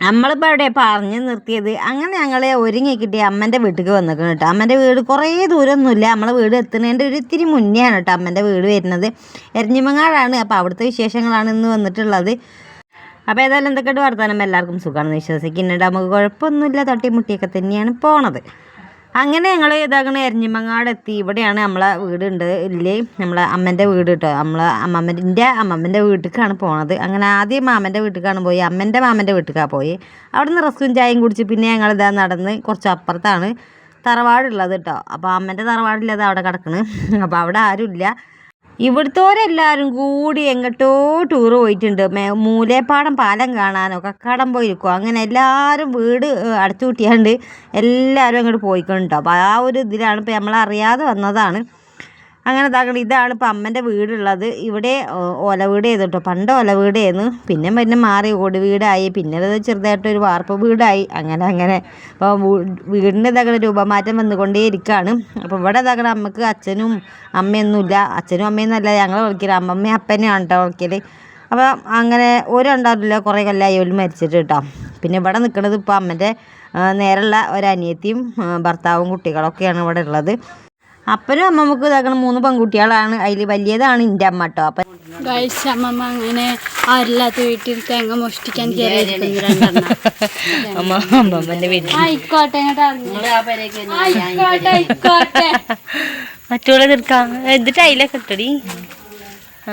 നമ്മളിപ്പോൾ അവിടെ പറഞ്ഞ് നിർത്തിയത്? അങ്ങനെ ഞങ്ങൾ ഒരുങ്ങി കിട്ടി അമ്മന്റെ വീട്ടിലേക്ക് വന്നിരിക്കണം കേട്ടോ. അമ്മന്റെ വീട് കുറേ ദൂരമൊന്നുമില്ല നമ്മളെ വീട് എത്തുന്നതിന്റെ ഒരു ഇത്തിരി മുന്നെയാണ് കേട്ടോ അമ്മന്റെ വീട് വരുന്നത്. എരഞ്ഞിമങ്ങാടാണ്. അപ്പോൾ അവിടുത്തെ വിശേഷങ്ങളാണ് ഇന്ന് വന്നിട്ടുള്ളത്. അപ്പോൾ ഏതായാലും എന്തൊക്കെയായിട്ട് വർത്തമാനം എല്ലാവർക്കും സുഖമാണെന്ന് വിശ്വസിക്കുന്നുണ്ട്. നമുക്ക് കുഴപ്പമൊന്നുമില്ല. തട്ടിമുട്ടിയൊക്കെ തന്നെയാണ് പോണത്. അങ്ങനെ ഞങ്ങൾ ഇതാകണ എരഞ്ഞിമങ്ങാടെത്തി. ഇവിടെയാണ് നമ്മളെ വീടുണ്ട്. ഇല്ലേ നമ്മളെ അമ്മന്റെ വീട് കേട്ടോ നമ്മളെ അമ്മമ്മന്റെ അമ്മമ്മന്റെ വീട്ടിലേക്കാണ് പോണത്. അങ്ങനെ ആദ്യം മാമന്റെ വീട്ടിലേക്കാണ് പോയി. അമ്മന്റെ മാമന്റെ വീട്ടിലേക്കാണ് പോയി. അവിടെ നിന്ന് റസ്കും ചായയും കുടിച്ച് പിന്നെ ഞങ്ങൾ ഇതാ നടന്ന് കുറച്ച് അപ്പുറത്താണ് തറവാടുള്ളത് കേട്ടോ അപ്പോൾ അമ്മന്റെ തറവാടില്ലത് അവിടെ കിടക്കണ്. അപ്പോൾ അവിടെ ആരുമില്ല ഇവിടുത്തോരെല്ലാവരും കൂടി എങ്ങോട്ടോ ടൂറ് പോയിട്ടുണ്ട്. മൂലേപ്പാടം പാലം കാണാനോ കക്കാടം പോയിരിക്കുമോ അങ്ങനെ എല്ലാവരും വീട് അടച്ചു കൂട്ടിയാണ്ട് എല്ലാവരും അങ്ങോട്ട് പോയിക്കൊണ്ടോ അപ്പോൾ ആ ഒരു ഇതിലാണ് ഇപ്പോൾ നമ്മളറിയാതെ വന്നതാണ്. അങ്ങനെ ഇതാക്കണം ഇതാണ് ഇപ്പം അമ്മന്റെ വീടുള്ളത്. ഇവിടെ ഒല വീട് ചെയ്തു കേട്ടോ പണ്ട് ഓല വീടായിരുന്നു. പിന്നെ പിന്നെ മാറി ഓട് വീടായി. പിന്നെ അത് ചെറുതായിട്ടൊരു വാർപ്പ് വീടായി. അങ്ങനെ അങ്ങനെ. അപ്പോൾ വീടിന്റെ ഇതാക്കണ രൂപമാറ്റം വന്നുകൊണ്ടേ ഇരിക്കുകയാണ് അപ്പോൾ ഇവിടെ ഇതാക്കണ അമ്മയ്ക്ക് അച്ഛനും അമ്മയൊന്നുമില്ല. അച്ഛനും അമ്മയൊന്നുമല്ല ഞങ്ങൾ വിളിക്കൽ അമ്മമ്മ അപ്പനെയാണ് കേട്ടോ വിളിക്കൽ. അപ്പോൾ അങ്ങനെ ഓരുണ്ടാവില്ല കുറേ കൊല്ലമായി ഒരു മരിച്ചിട്ട് കേട്ടോ. പിന്നെ ഇവിടെ നിൽക്കുന്നത് ഇപ്പോൾ അമ്മന്റെ നേരെയുള്ള ഒരനിയത്തിയും ഭർത്താവും കുട്ടികളൊക്കെയാണ് ഇവിടെ ഉള്ളത്. അപ്പനും അമ്മമ്മക്ക് ഇതാക്കണ മൂന്ന് പെൺകുട്ടികളാണ്. അതിൽ വലിയതാണ് എന്റെ അമ്മ കേട്ടോ അപ്പം ഗൈസ് അമ്മമ്മ അങ്ങനെ ആരില്ലാത്ത വീട്ടിൽ തേങ്ങ മോഷ്ടിക്കാൻ അമ്മ വീട്ടിൽ ആയിക്കോട്ടെ. ആയിക്കോട്ടെ ആയിക്കോട്ടെ. മറ്റുള്ള തീർക്കാം എന്നിട്ട് ടൈലൊക്കെ ഇട്ടടി. ആ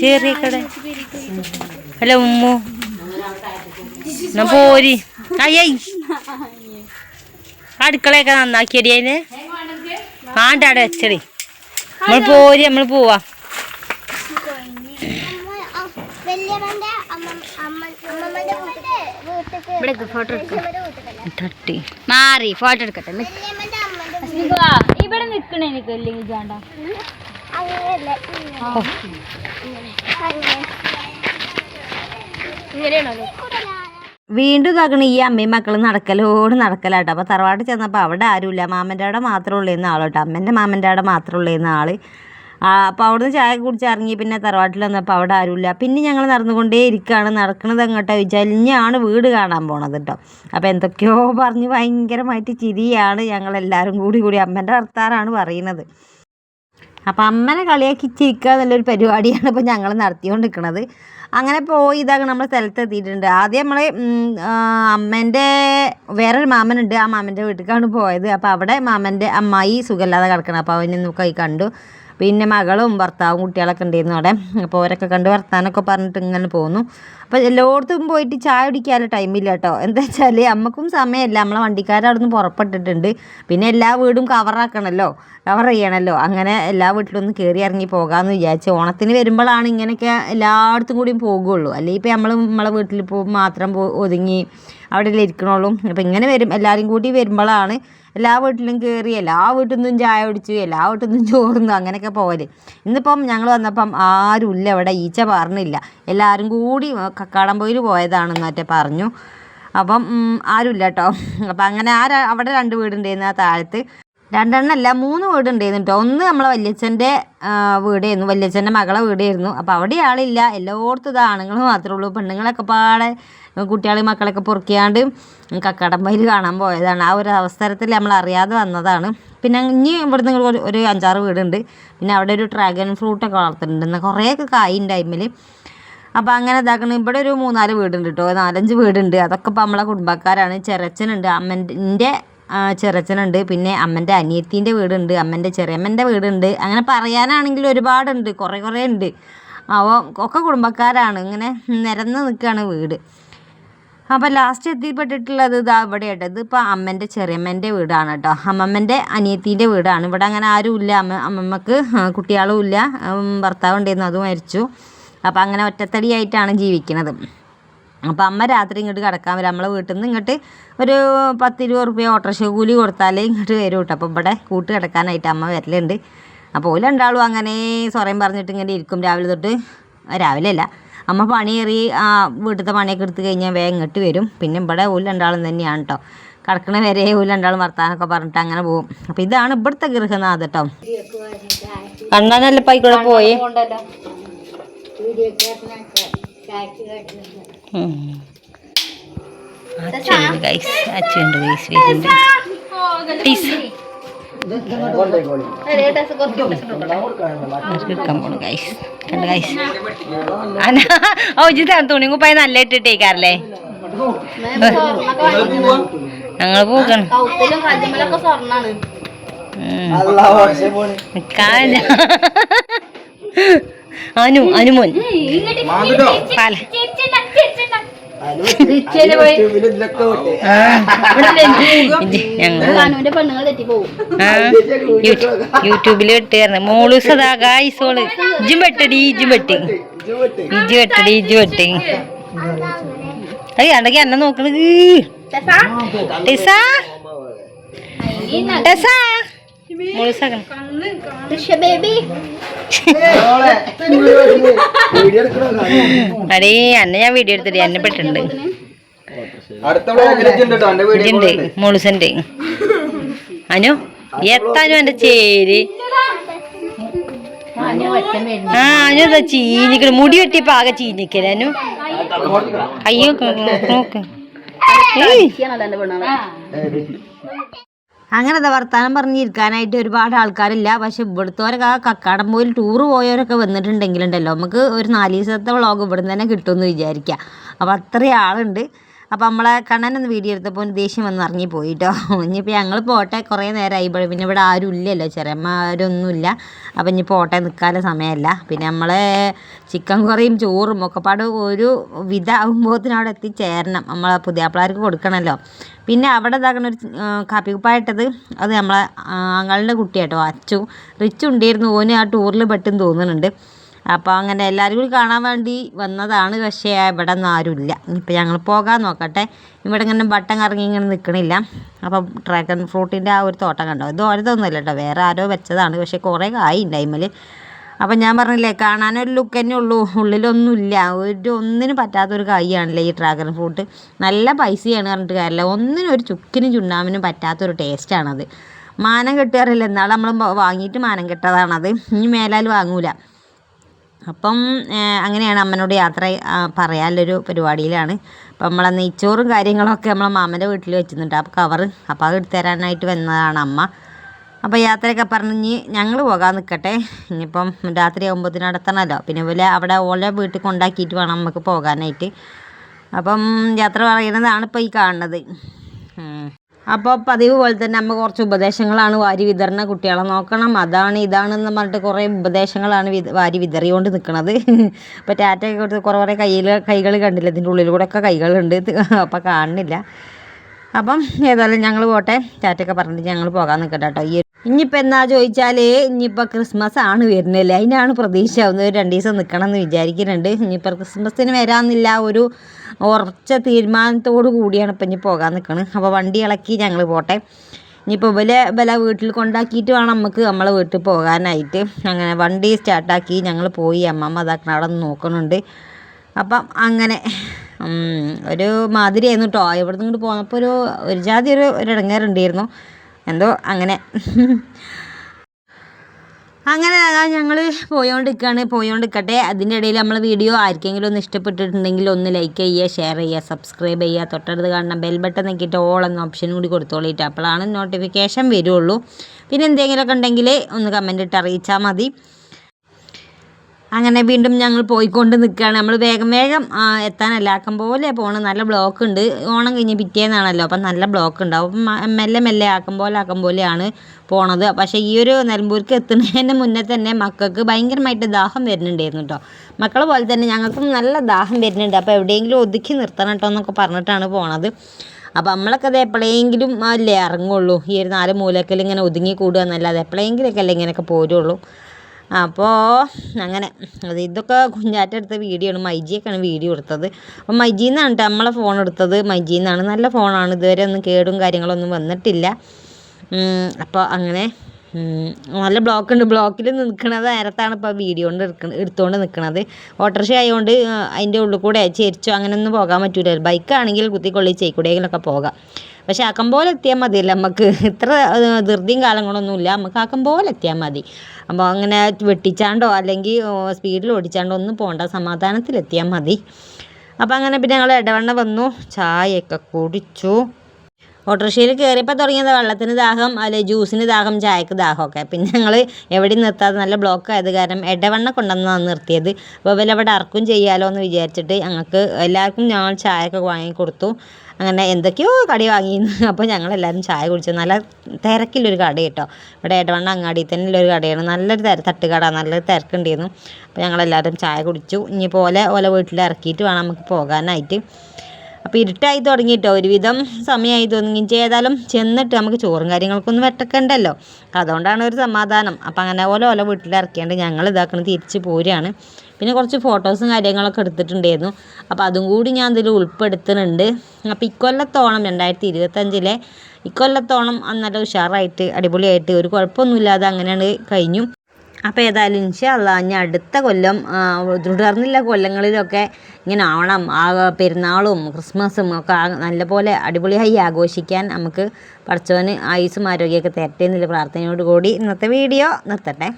ചെറിയ കട. അല്ല ഉമ്മു. എന്നാ പോരി. അയ്യ. അടുക്കളയൊക്കെ നന്നാക്കിയടി അതിന്. ആണ്ട് അവിടെ വെച്ചടി. നമ്മൾ പോരി നമ്മൾ പോവാ. മാറി ഫോട്ടോ എടുക്കട്ടെ. ഇവിടെ നിക്കണേ എനിക്ക് അല്ലെങ്കിൽ ഇങ്ങനെയാണല്ലോ വീണ്ടും ഇതാക്കണ ഈ അമ്മയും മക്കളും നടക്കലോട് നടക്കലാട്ടോ. അപ്പോൾ തറവാട്ട് ചെന്നപ്പോൾ അവിടെ ആരുമില്ല. മാമന്റെ അവിടെ മാത്രമേ ഉള്ളേന്ന് ആളോട്ടോ അമ്മേന്റെ മാമന്റെ അവിടെ മാത്രമേ ഉള്ളേന്ന് ആൾ അപ്പോൾ അവിടുന്ന് ചായ കുടിച്ച് ഇറങ്ങി പിന്നെ തറവാട്ടിൽ വന്നപ്പോൾ അവിടെ ആരുമില്ല. പിന്നെ ഞങ്ങൾ നടന്നുകൊണ്ടേ ഇരിക്കുകയാണ് നടക്കുന്നത് എങ്ങോട്ടാ വിചാരിഞ്ഞാണ് വീട് കാണാൻ പോണത് കേട്ടോ. അപ്പോൾ എന്തൊക്കെയോ പറഞ്ഞ് ഭയങ്കരമായിട്ട് ചിരിയാണ് ഞങ്ങളെല്ലാവരും കൂടി കൂടി അമ്മേന്റെ ഭർത്താറാണ് പറയുന്നത്. അപ്പം അമ്മനെ കളിയാക്കി ചിരിക്കുക എന്നുള്ളൊരു പരിപാടിയാണ് ഇപ്പോൾ ഞങ്ങൾ നടത്തിക്കൊണ്ടിരിക്കുന്നത് അങ്ങനെ പോയി ഇതാകെ നമ്മൾ സ്ഥലത്ത് എത്തിയിട്ടുണ്ട്. ആദ്യം നമ്മൾ അമ്മേന്റെ വേറൊരു മാമനുണ്ട്. ആ മാമന്റെ വീട്ടിലേക്കാണ് പോയത്. അപ്പോൾ അവിടെ മാമന്റെ അമ്മായി സുഖമില്ലാതെ കിടക്കണം. അപ്പോൾ അവനെ നോക്കി കണ്ടു. പിന്നെ മകളും ഭർത്താവും കുട്ടികളൊക്കെ ഉണ്ടായിരുന്നു അവിടെ. അപ്പോൾ അവരൊക്കെ കണ്ട് വർത്താനൊക്കെ പറഞ്ഞിട്ട് ഇങ്ങനെ പോന്നു. അപ്പോൾ എല്ലായിടത്തും പോയിട്ട് ചായ കുടിക്കാനുള്ള ടൈമില്ല കേട്ടോ എന്താ വെച്ചാൽ അമ്മക്കും സമയമില്ല. നമ്മളെ വണ്ടിക്കാരവിടെ നിന്ന് പുറപ്പെട്ടിട്ടുണ്ട്. പിന്നെ എല്ലാ വീടും കവറാക്കണമല്ലോ കവർ ചെയ്യണമല്ലോ അങ്ങനെ എല്ലാ വീട്ടിലൊന്നും കയറി ഇറങ്ങി പോകാമെന്ന് വിചാരിച്ചു ഓണത്തിന് വരുമ്പോഴാണ് ഇങ്ങനെയൊക്കെ എല്ലായിടത്തും കൂടിയും പോകുള്ളൂ. അല്ലെങ്കിൽ ഇപ്പോൾ നമ്മൾ നമ്മളെ വീട്ടിൽ പോ മാത്രം ഒതുങ്ങി അവിടെ ഇരിക്കണുള്ളൂ. അപ്പോൾ ഇങ്ങനെ വരും. എല്ലാവരും കൂടി വരുമ്പോഴാണ് എല്ലാ വീട്ടിലും കയറി എല്ലാ വീട്ടിൽ നിന്നും ചായ കുടിച്ചു എല്ലാ വീട്ടിൽ നിന്നും ചോറുന്നു അങ്ങനെയൊക്കെ പോകൽ ഇന്നിപ്പം ഞങ്ങൾ വന്നപ്പം ആരുമില്ല ഇവിടെ ഈച്ച പറഞ്ഞില്ല എല്ലാവരും കൂടി കക്കാടംപോയിൽ പോയതാണെന്ന് മറ്റേ പറഞ്ഞു. അപ്പം ആരുമില്ല കേട്ടോ. അപ്പം അങ്ങനെ ആ അവിടെ രണ്ട് വീടുണ്ടായിരുന്നു ആ താഴത്ത്. രണ്ടെണ്ണമല്ല മൂന്ന് വീട് ഉണ്ടായിരുന്നു കേട്ടോ ഒന്ന് നമ്മളെ വല്യച്ഛന്റെ വീടായിരുന്നു. വല്യച്ഛന്റെ മകളെ വീടായിരുന്നു. അപ്പോൾ അവിടെ ആളില്ല എല്ലായിടത്തും ഇത് ആണുങ്ങൾ മാത്രമേ ഉള്ളൂ. പെണ്ണുങ്ങളൊക്കെ പാടെ കുട്ടികളെയും മക്കളൊക്കെ പൊറുക്കിയാണ്ട് കക്കാടമ്പയിൽ കാണാൻ പോയതാണ്. ആ ഒരു അവസരത്തിൽ നമ്മൾ അറിയാതെ വന്നതാണ്. പിന്നെ ഇനി ഇവിടുന്ന് ഒരു ഒരു അഞ്ചാറ് വീടുണ്ട്. പിന്നെ അവിടെ ഒരു ഡ്രാഗൺ ഫ്രൂട്ടൊക്കെ വളർത്തുന്നുണ്ട് കുറേയൊക്കെ കായും ടൈമിൽ അപ്പോൾ അങ്ങനെ ഇതാക്കണം. ഇവിടെ ഒരു മൂന്നാൽ വീടുണ്ട് കേട്ടോ നാലഞ്ച് വീടുണ്ട്. അതൊക്കെ ഇപ്പോൾ നമ്മളെ കുടുംബക്കാരാണ്. ചെറച്ചനുണ്ട് അമ്മന്റെ ചെറച്ചനുണ്ട് പിന്നെ അമ്മന്റെ അനിയത്തീന്റെ വീടുണ്ട്. അമ്മന്റെ ചെറിയമ്മന്റെ വീടുണ്ട്. അങ്ങനെ പറയാനാണെങ്കിൽ ഒരുപാടുണ്ട്. കുറേ കുറേ ഉണ്ട്. അവ ഒക്കെ കുടുംബക്കാരാണ്. ഇങ്ങനെ നിരന്ന് നിൽക്കുകയാണ് വീട്. അപ്പോൾ ലാസ്റ്റ് എത്തിപ്പെട്ടിട്ടുള്ളത് ഇതാ ഇവിടെ ഇവിടെയാട്ടോ ഇതിപ്പോൾ അമ്മന്റെ ചെറിയമ്മന്റെ വീടാണ് കേട്ടോ. അമ്മമ്മന്റെ അനിയത്തീന്റെ വീടാണ്. ഇവിടെ അങ്ങനെ ആരും ഇല്ല. അമ്മ അമ്മമ്മക്ക് കുട്ടികളും ഇല്ല. ഭർത്താവ് ഉണ്ടായിരുന്നു അത് മരിച്ചു. അപ്പോൾ അങ്ങനെ ഒറ്റത്തടിയായിട്ടാണ് ജീവിക്കുന്നത് അപ്പോൾ അമ്മ രാത്രി ഇങ്ങോട്ട് കിടക്കാൻ വരും. നമ്മളെ വീട്ടിൽ നിന്ന് ഇങ്ങോട്ട് ഒരു പത്തിരുപത് റുപ്യ ഓട്ടോറിക്ഷ കൂലി കൊടുത്താലേ ഇങ്ങോട്ട് വരും കേട്ടോ അപ്പോൾ ഇവിടെ കൂട്ട് കിടക്കാനായിട്ട് അമ്മ വരലുണ്ട്. അപ്പോൾ ഓൽ രണ്ടാളും അങ്ങനെ സ്വറയും പറഞ്ഞിട്ട് ഇങ്ങനെ ഇരിക്കും. രാവിലെ തൊട്ട് രാവിലെ അല്ല. അമ്മ പണിയേറി ആ വീട്ടിലത്തെ പണിയൊക്കെ എടുത്ത് കഴിഞ്ഞാൽ വേഗം ഇങ്ങോട്ട് വരും. പിന്നെ ഇവിടെ ഓൽ രണ്ടാളും തന്നെയാണ് കേട്ടോ കിടക്കണ വരെ ഓൽ രണ്ടാളും വർത്താനൊക്കെ പറഞ്ഞിട്ട് അങ്ങനെ പോകും അപ്പം ഇതാണ് ഇവിടുത്തെ ഗൃഹനാഥ് കേട്ടോ കണ്ണാനല്ല പൈക്കൂടെ പോയി? അച്ചുണ്ട് ഗൈസ് അച്ചുണ്ട് ഗൈസ് വരുന്നുണ്ട് ടീസ് എടുക്കാൻ പോണു ഗൈസ് കണ്ട ഗൈസ് ഓ ഇജ് തുണി കുപ്പായി നല്ല ഇട്ടിട്ടേക്കാറല്ലേ ഞങ്ങൾ പോകണം കൗത്തിലും അനു അനുമോൻ. പാല. യൂട്യൂബിൽ വെട്ടുകാരണം മോൾ സദാ ഗായ്സോൾ ഇജും വെട്ടടി ഇജും വെട്ടി. ഇജു വെട്ടടി ഇജു വെട്ടി. അയ്യ അണ്ടെങ്കി എന്നെ നോക്കണത് ടെസാ ടെസാ അടേ അന്നെ ഞാൻ വീഡിയോ എടുത്തിട്ട് എന്നെ വീഡിയോ ഇതുണ്ട് മോളുസന്റെ അനു എത്താനും എന്റെ ചേര്. ആ അനു ഇതാ ചീഞ്ഞിക്കണ് മുടി വെട്ടിയപ്പോ ആകെ ചീഞ്ഞിക്കൽ അനു. അയ്യോ നോക്ക് അങ്ങനത്തെ വർത്താനം പറഞ്ഞിരിക്കാനായിട്ട് ഒരുപാട് ആൾക്കാരില്ല. പക്ഷെ ഇവിടുത്തോരൊക്കെ ആ കക്കാടം പോയിൽ ടൂറ് പോയവരൊക്കെ വന്നിട്ടുണ്ടെങ്കിലുണ്ടല്ലോ. നമുക്ക് ഒരു നാല് ദിവസത്തെ വ്ളോഗ് ഇവിടുന്ന് തന്നെ കിട്ടുമെന്ന് വിചാരിക്കുക അപ്പോൾ അത്രയും ആളുണ്ട്. അപ്പോൾ നമ്മളെ കണ്ണനൊന്ന് വീഡിയോ എടുത്തപ്പോൾ ദേഷ്യം വന്ന് ഇറങ്ങി പോയിട്ടോ ഇനിയിപ്പോൾ ഞങ്ങൾ പോട്ടെ കുറേ നേരമായി ഇവിടെ പിന്നെ ഇവിടെ ആരും ഇല്ലല്ലോ ചെറിയമ്മമാരൊന്നുമില്ല അപ്പോൾ ഇനി പോട്ടെ നിൽക്കാനുള്ള സമയമല്ല പിന്നെ നമ്മൾ ചിക്കൻ കറിയും ചോറും ഒക്കെ പാട് ഒരു വിധാകുമ്പോഴത്തേനും അവിടെ എത്തിച്ചേരണം. നമ്മൾ പുതിയാപ്പിളാർക്ക് കൊടുക്കണമല്ലോ പിന്നെ അവിടെ ഇതാക്കണ ഒരു കാപ്പിക്കുപ്പായിട്ടത് കാപ്പി കുപ്പായിട്ടത് അത് നമ്മളെ ആങ്ങളുടെ കുട്ടിയാട്ടോ അച്ചു. റിച്ചു ഉണ്ടായിരുന്നു. ഓന് ആ ടൂറിൽ പെട്ടെന്ന് തോന്നുന്നുണ്ട്. അപ്പോൾ അങ്ങനെ എല്ലാവരും കൂടി കാണാൻ വേണ്ടി വന്നതാണ് പക്ഷേ ഇവിടെ ഒന്നും ആരുമില്ല. ഇപ്പം ഞങ്ങൾ പോകാൻ നോക്കട്ടെ. ഇവിടെ ഇങ്ങനെ ബട്ടൻ കറങ്ങി ഇങ്ങനെ നിൽക്കണില്ല അപ്പം ഡ്രാഗൺ ഫ്രൂട്ടിന്റെ ആ ഒരു തോട്ടം കണ്ടോ? ഇത് ഓരതൊന്നുമല്ല കേട്ടോ. വേറെ ആരോ വെച്ചതാണ് പക്ഷേ കുറേ കായി ടൈമിൽ അപ്പം ഞാൻ പറഞ്ഞില്ലേ കാണാനൊരു ലുക്ക് തന്നെ ഉള്ളൂ. ഉള്ളിലൊന്നുമില്ല. ഒരു ഒന്നിനും പറ്റാത്തൊരു കായാണല്ലേ ഈ ഡ്രാഗൺ ഫ്രൂട്ട് നല്ല പൈസയാണ് പറഞ്ഞിട്ട് കാര്യമില്ല. ഒന്നിനും ഒരു ചുക്കിനും ചുണ്ണാമിനും പറ്റാത്തൊരു ടേസ്റ്റാണത് മാനം കെട്ടുകാറില്ല എന്നാൾ നമ്മൾ വാങ്ങിയിട്ട് മാനം കെട്ടതാണത്. ഇനി മേലാൽ വാങ്ങൂല. അപ്പം അങ്ങനെയാണ് അമ്മനോട് യാത്ര പറയാനുള്ളൊരു പരിപാടിയിലാണ്. അപ്പം നമ്മളെ നെയ്ച്ചോറും കാര്യങ്ങളൊക്കെ നമ്മളെ മാമന്റെ വീട്ടിൽ വെച്ചിട്ടുണ്ട്. അപ്പോൾ കവറ് അപ്പോൾ അത് എടുത്തു തരാനായിട്ട് വന്നതാണ് അമ്മ. അപ്പോൾ യാത്രയൊക്കെ പറഞ്ഞ് ഞങ്ങൾ പോകാൻ നിൽക്കട്ടെ. ഇനിയിപ്പം രാത്രി ആകുമ്പോഴത്തേനും നടത്തണമല്ലോ പിന്നെ പോലെ അവിടെ ഓലെ വീട്ടിൽ കൊണ്ടാക്കിയിട്ട് വേണം നമുക്ക് പോകാനായിട്ട്. അപ്പം യാത്ര പറയുന്നതാണ് ഇപ്പോൾ ഈ കാണുന്നത്. അപ്പോൾ പതിവ് പോലെ തന്നെ അമ്മ കുറച്ച് ഉപദേശങ്ങളാണ് വാരി വിതരണ കുട്ടികളെ നോക്കണം. അതാണ് ഇതാണെന്ന് പറഞ്ഞിട്ട് കുറേ ഉപദേശങ്ങളാണ് വിത വാരി വിതറിയോണ്ട് നിൽക്കണത് ഇപ്പോൾ ടാറ്റയൊക്കെ കൊടുത്ത് കുറേ കുറേ കയ്യിൽ കൈകൾ കണ്ടില്ല? ഇതിന്റെ ഉള്ളിൽ കൂടെ ഒക്കെ കൈകളുണ്ട്. അപ്പോൾ കാണുന്നില്ല. അപ്പം ഏതായാലും ഞങ്ങൾ പോട്ടെ. ചാറ്റൊക്കെ പറഞ്ഞിട്ട് ഞങ്ങൾ പോകാൻ നിൽക്കട്ടെ കേട്ടോ. ഈ ഇനിയിപ്പോൾ എന്നാ ചോദിച്ചാൽ ഇനിയിപ്പോൾ ക്രിസ്മസ് ആണ് വരുന്നില്ല? അതിനാണ് പ്രതീക്ഷയാവുന്നത്. ഒരു രണ്ട് ദിവസം നിൽക്കണം എന്ന് വിചാരിക്കുന്നുണ്ട്. ഇനിയിപ്പോൾ ക്രിസ്മസിന് വരാമെന്നില്ല ഒരു ഉറച്ച തീരുമാനത്തോടു കൂടിയാണ് ഇപ്പം ഇനി പോകാൻ നിൽക്കുന്നത് അപ്പോൾ വണ്ടി ഇളക്കി ഞങ്ങൾ പോട്ടെ. ഇനിയിപ്പോൾ ഇവലെ ഇവലെ വീട്ടിൽ കൊണ്ടാക്കിയിട്ട് വേണം നമുക്ക് നമ്മളെ വീട്ടിൽ പോകാനായിട്ട്. അങ്ങനെ വണ്ടി സ്റ്റാർട്ടാക്കി ഞങ്ങൾ പോയി. അമ്മമ്മ അതാക്കണം അവിടെ നിന്ന് നോക്കുന്നുണ്ട്. അപ്പം അങ്ങനെ ഒരു മാതിരിയായിരുന്നു കേട്ടോ ഇവിടുന്ന് ഇങ്ങോട്ട് പോന്നപ്പോൾ ഒരു ഒരു ജാതി ഒരു ഒരു ഇടങ്ങേറുണ്ടായിരുന്നു. എന്തോ അങ്ങനെ. അങ്ങനെ ഞങ്ങൾ പോയോണ്ടിരിക്കുകയാണ് പോയോണ്ടിരിക്കട്ടെ. അതിന്റെ ഇടയിൽ നമ്മൾ വീഡിയോ ആർക്കെങ്കിലും ഒന്ന് ഇഷ്ടപ്പെട്ടിട്ടുണ്ടെങ്കിൽ ഒന്ന് ലൈക്ക് ചെയ്യുക ഷെയർ ചെയ്യുക സബ്സ്ക്രൈബ് ചെയ്യുക. തൊട്ടടുത്ത് കാണണം ബെൽ ബട്ടൺ നോക്കിയിട്ട് ഓൾ എന്ന ഓപ്ഷൻ കൂടി കൊടുത്തോളിയിട്ട് അപ്പോഴാണ് നോട്ടിഫിക്കേഷൻ വരുള്ളൂ. പിന്നെ എന്തെങ്കിലുമൊക്കെ ഉണ്ടെങ്കിൽ ഒന്ന് കമന്റ് ഇട്ട് അറിയിച്ചാൽ മതി. അങ്ങനെ വീണ്ടും ഞങ്ങൾ പോയിക്കൊണ്ട് നിൽക്കുകയാണ്. നമ്മൾ വേഗം വേഗം ആ, എത്താനല്ല ആക്കം പോലെ പോകണം നല്ല ബ്ലോക്ക് ഉണ്ട്. ഓണം കഴിഞ്ഞ് പിറ്റേന്നാണല്ലോ. അപ്പം നല്ല ബ്ലോക്ക് ഉണ്ടാവും. അപ്പം മെല്ലെ മെല്ലെ ആക്കം പോലെ ആക്കം പോലെയാണ് പോണത്. പക്ഷേ ഈ ഒരു നിലമ്പൂർക്ക് എത്തുന്നതിന് മുന്നേ തന്നെ മക്കൾക്ക് ഭയങ്കരമായിട്ട് ദാഹം വരുന്നുണ്ടായിരുന്നു കേട്ടോ മക്കളെ പോലെ തന്നെ ഞങ്ങൾക്കും നല്ല ദാഹം വരുന്നുണ്ട്. അപ്പോൾ എവിടെയെങ്കിലും ഒതുക്കി നിർത്തണം കേട്ടോ എന്നൊക്കെ പറഞ്ഞിട്ടാണ് പോണത്. അപ്പോൾ നമ്മളൊക്കെ അത് എപ്പോഴെങ്കിലും അല്ലേ ഇറങ്ങുള്ളൂ. ഈ ഒരു നാല് മൂലക്കൽ ഇങ്ങനെ ഒതുങ്ങി കൂടുക എന്നല്ലാതെ എപ്പോഴെങ്കിലൊക്കെ അല്ലേ ഇങ്ങനെയൊക്കെ പോരുള്ളൂ. അപ്പോൾ അങ്ങനെ അത് ഇതൊക്കെ കുഞ്ഞാറ്റ എടുത്ത വീഡിയോ ആണ് മൈജിയൊക്കെയാണ് വീഡിയോ എടുത്തത്. അപ്പോൾ മൈജിയിൽ നിന്നാണ് കേട്ടോ നമ്മളെ ഫോൺ എടുത്തത്. മൈജിയിൽ നിന്നാണ് നല്ല ഫോണാണ് ഇതുവരെ ഒന്നും കേടും കാര്യങ്ങളൊന്നും വന്നിട്ടില്ല. അപ്പോൾ അങ്ങനെ നല്ല ബ്ലോക്ക് ഉണ്ട്. ബ്ലോക്കിൽ നിൽക്കുന്നത് നേരത്താണ് ഇപ്പോൾ വീഡിയോ കൊണ്ട് എടുത്തുകൊണ്ട് നിൽക്കുന്നത് ഓട്ടോറിക്ഷ ആയതുകൊണ്ട് അതിന്റെ ഉള്ളിൽ കൂടെ ചെരിച്ചോ അങ്ങനെയൊന്നും പോകാൻ പറ്റില്ല ബൈക്കാണെങ്കിൽ കുത്തിക്കൊള്ളി ചെയ്ക്കൂടെങ്കിലൊക്കെ പോകാം. പക്ഷെ ആക്കം പോലെ എത്തിയാൽ മതിയല്ലോ നമുക്ക് ഇത്ര ധൃതിയും കാലങ്ങളൊന്നുമില്ല നമുക്ക് ആക്കം പോലെ എത്തിയാൽ മതി. അപ്പോൾ അങ്ങനെ വെട്ടിച്ചാണ്ടോ അല്ലെങ്കിൽ സ്പീഡിൽ ഓടിച്ചാണ്ടോ ഒന്നും പോകണ്ട സമാധാനത്തിൽ എത്തിയാൽ മതി. അപ്പോൾ അങ്ങനെ പിന്നെ ഞങ്ങൾ ഇടവണ്ണ വന്നു. ചായയൊക്കെ കുടിച്ചു. ഓട്ടോറിക്ഷയിൽ കയറിയപ്പോൾ തുടങ്ങിയത് വെള്ളത്തിന് ദാഹം അല്ലെ ജ്യൂസിന് ദാഹം ചായക്ക് ദാഹമൊക്കെ. പിന്നെ ഞങ്ങൾ എവിടെയും നിർത്താതെ നല്ല ബ്ലോക്ക് ആയത് കാരണം ഇടവണ്ണ കൊണ്ടുവന്നാണ് നിർത്തിയത്. അപ്പോൾ അവിടെ അർക്കും ചെയ്യാലോ എന്ന് വിചാരിച്ചിട്ട് ഞങ്ങൾക്ക് എല്ലാവർക്കും ഞങ്ങൾ ചായയൊക്കെ വാങ്ങി കൊടുത്തു അങ്ങനെ എന്തൊക്കെയോ കടി വാങ്ങിയിരുന്നു അപ്പോൾ ഞങ്ങളെല്ലാവരും ചായ കുടിച്ചു നല്ല തിരക്കിലൊരു കട കേട്ടോ. ഇവിടെ ഇടവണ്ണ അങ്ങാടി തന്നെ ഉള്ളൊരു കടയാണ്. നല്ലൊരു തിര തട്ടുകട നല്ലൊരു തിരക്കുണ്ടായിരുന്നു. അപ്പോൾ ഞങ്ങളെല്ലാവരും ചായ കുടിച്ചു. ഇനി പോലെ ഓല വീട്ടിൽ ഇറക്കിയിട്ട് വേണം നമുക്ക് പോകാനായിട്ട്. അപ്പോൾ ഇരുട്ടായി തുടങ്ങിയിട്ടോ ഒരുവിധം സമയമായി തുടങ്ങി. ചെയ്താലും ചെന്നിട്ട് നമുക്ക് ചോറും കാര്യങ്ങൾക്കൊന്നും വെട്ടക്കണ്ടല്ലോ. അതുകൊണ്ടാണ് ഒരു സമാധാനം. അപ്പോൾ അങ്ങനെ പോലെ ഓല വീട്ടിൽ ഇറക്കിയാണ്ട് ഞങ്ങൾ ഇതാക്കണം തിരിച്ച് പോരുകയാണ് പിന്നെ കുറച്ച് ഫോട്ടോസും കാര്യങ്ങളൊക്കെ എടുത്തിട്ടുണ്ടായിരുന്നു. അപ്പോൾ അതും കൂടി ഞാൻ ഇതിൽ ഉൾപ്പെടുത്തുന്നുണ്ട്. അപ്പോൾ ഇക്കൊല്ലത്തോളം രണ്ടായിരത്തി ഇരുപത്തഞ്ചിലെ ഇക്കൊല്ലത്തോളം നല്ല ഉഷാറായിട്ട് അടിപൊളിയായിട്ട് ഒരു കുഴപ്പമൊന്നുമില്ലാതെ അങ്ങനെയാണ് കഴിഞ്ഞു. അപ്പോൾ ഏതായാലും ഇൻഷാല്ല ഇനി അടുത്ത കൊല്ലം തുടർന്നുള്ള കൊല്ലങ്ങളിലൊക്കെ ഇങ്ങനെ ആവണം. ആ പെരുന്നാളും ക്രിസ്മസും ഒക്കെ നല്ലപോലെ അടിപൊളിയായി ആഘോഷിക്കാൻ നമുക്ക് പഠിച്ചവന് ആയുസ്സും ആരോഗ്യമൊക്കെ തരട്ടെ എന്നുള്ള പ്രാർത്ഥനയോടുകൂടി ഇന്നത്തെ വീഡിയോ നിർത്തട്ടെ.